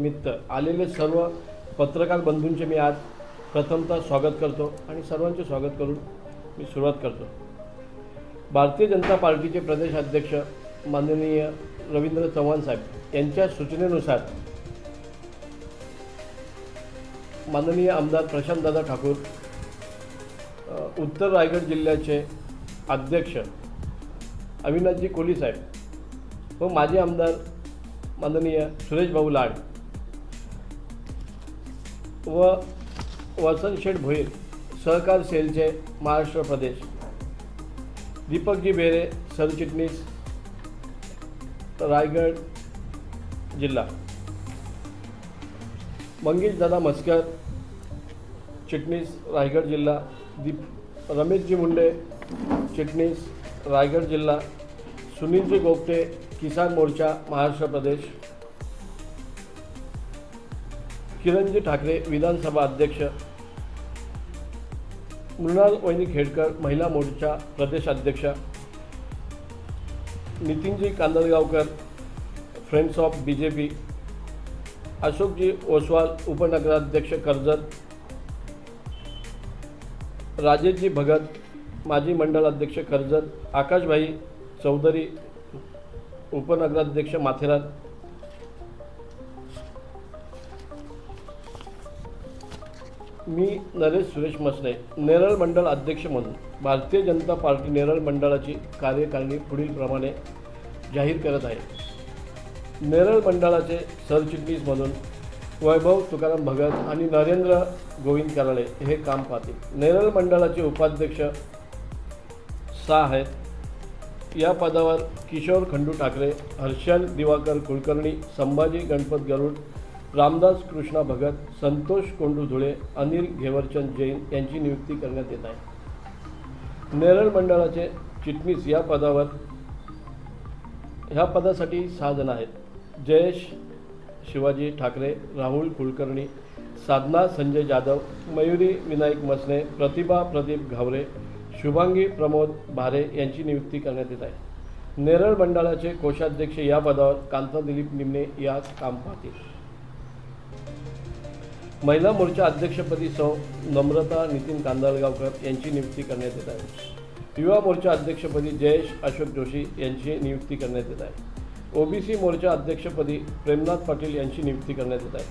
निमित्त आलेले सर्व पत्रकार बंधूंचे मी आज प्रथमतः स्वागत करतो आणि सर्वांचे स्वागत करून मी सुरुवात करतो. भारतीय जनता पार्टीचे प्रदेश अध्यक्ष माननीय रवींद्र चव्हाण साहेब यांच्या सूचनेनुसार माननीय आमदार प्रशांतदादा ठाकूर उत्तर रायगड जिल्ह्याचे अध्यक्ष अविनाशजी कोली साहेब व माजी आमदार माननीय सुरेश भाऊ लाड व वसंत शेठ भोईर सहकार सेलचे महाराष्ट्र प्रदेश. दीपकजी बेरे सरचिटणीस रायगड जिल्हा. मंगेश दादा मस्कर चिटणीस रायगड जिल्हा. दीप रमेशजी मुंडे चिटणीस रायगड जिल्हा. सुनीलजी गोपटे किसान मोर्चा महाराष्ट्र प्रदेश. किरणजी ठाकरे विधानसभा अध्यक्ष मृणाल वैनी खेडकर महिला मोर्चा प्रदेश अध्यक्ष Nitinji Kandalgaonkar friends of B J P Ashokji Oswal उपनगराध्यक्ष कर्जत राजेशजी भगत माजी मंडळाध्यक्ष कर्जत आकाशभाई चौधरी उपनगराध्यक्ष माथेरान मी नरेश सुरेश मसले नेरळ मंडळ अध्यक्ष म्हणून भारतीय जनता पार्टी नेरळ मंडळाची कार्यकारिणी पुढीलप्रमाणे जाहीर करत आहे. नेरळ मंडळाचे सरचिटणीस म्हणून वैभव तुकाराम भगत आणि नरेंद्र गोविंद कराळे हे काम पाहतील. नेरळ मंडळाचे उपाध्यक्ष सहा आहेत. या पदावर किशोर खंडू ठाकरे हर्षल दिवाकर कुलकर्णी संभाजी गणपत गरुड रामदास कृष्णा भगत संतोष कोंडू धुळे अनिल घेवरचंद जैन यांची नियुक्ती करण्यात येत आहे. नेरळ मंडळाचे चिटणीस या पदावर ह्या पदासाठी सहा जण आहेत. जयेश शिवाजी ठाकरे राहुल कुलकर्णी साधना संजय जाधव मयुरी विनायक मसने प्रतिभा प्रदीप घावरे शुभांगी प्रमोद भारे यांची नियुक्ती करण्यात येत आहे. नेरळ मंडळाचे कोषाध्यक्ष या पदावर कांता दिलीप निमणे या काम पाहतील. महिला मोर्चा अध्यक्षपदी सौ नम्रता नितीन कांदळगावकर यांची नियुक्ती करण्यात येत आहे. युवा मोर्चा अध्यक्षपदी जयेश अशोक जोशी यांची नियुक्ती करण्यात येत आहे. ओबीसी मोर्चा अध्यक्षपदी प्रेमनाथ पाटील यांची नियुक्ती करण्यात येत आहे.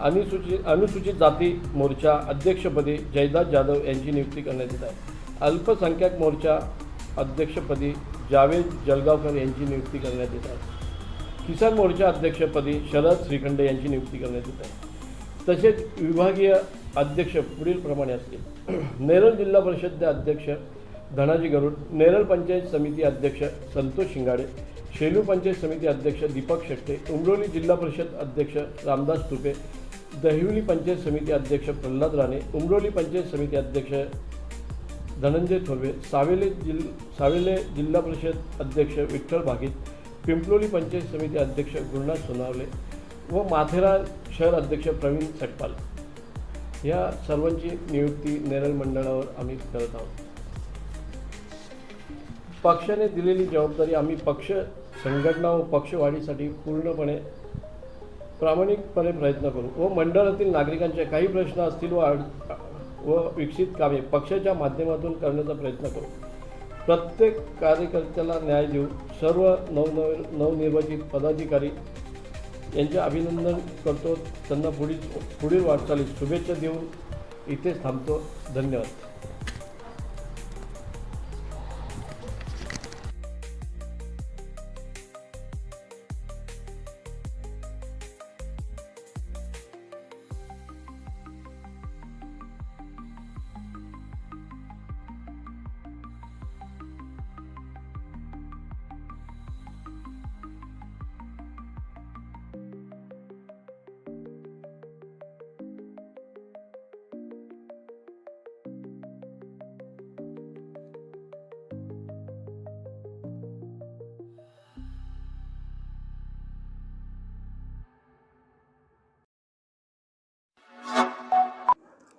अनुसूचित अनुसूचित जाती मोर्चा अध्यक्षपदी जयदास जाधव यांची नियुक्ती करण्यात येत आहे. अल्पसंख्याक मोर्चा अध्यक्षपदी जावेद जलगावकर यांची नियुक्ती करण्यात येत आहे. किसान मोर्चा अध्यक्षपदी शरद श्रीखंडे यांची नियुक्ती करण्यात येत आहे. तसेच विभागीय अध्यक्ष पुढीलप्रमाणे असतील. नेरळ जिल्हा परिषदचे अध्यक्ष धनाजी गरुड नेरळ पंचायत समिती अध्यक्ष संतोष शिंगाडे शेलू पंचायत समिती अध्यक्ष दीपक शेट्टे उमरोली जिल्हा परिषद अध्यक्ष रामदास तुपे दहिवली पंचायत समिती अध्यक्ष प्रल्हाद राणे उमरोली पंचायत समिती अध्यक्ष धनंजय थोरवे सावेले जिल सावेले जिल्हा परिषद अध्यक्ष विठ्ठल भागीत पिंपलोली पंचायत समिती अध्यक्ष गुरुनाथ सोनावले व माथेरान शहर अध्यक्ष प्रवीण सटपाल. या सर्वांची नियुक्ती नेरळ मंडळावर आम्ही करत आहोत. पक्षाने दिलेली जबाबदारी आम्ही पक्ष संघटना व पक्षवाढीसाठी पूर्णपणे प्रामाणिकपणे प्रयत्न करू व मंडळातील नागरिकांचे काही प्रश्न असतील व व विकसित कामे पक्षाच्या माध्यमातून करण्याचा प्रयत्न करू. प्रत्येक कार्यकर्त्याला न्याय देऊ सर्व नवनव नवनिर्वाचित पदाधिकारी यांचे अभिनंदन करतो. त्यांना पुढील पुढील वाटचालीस शुभेच्छा देऊन इथेच थांबतो. धन्यवाद.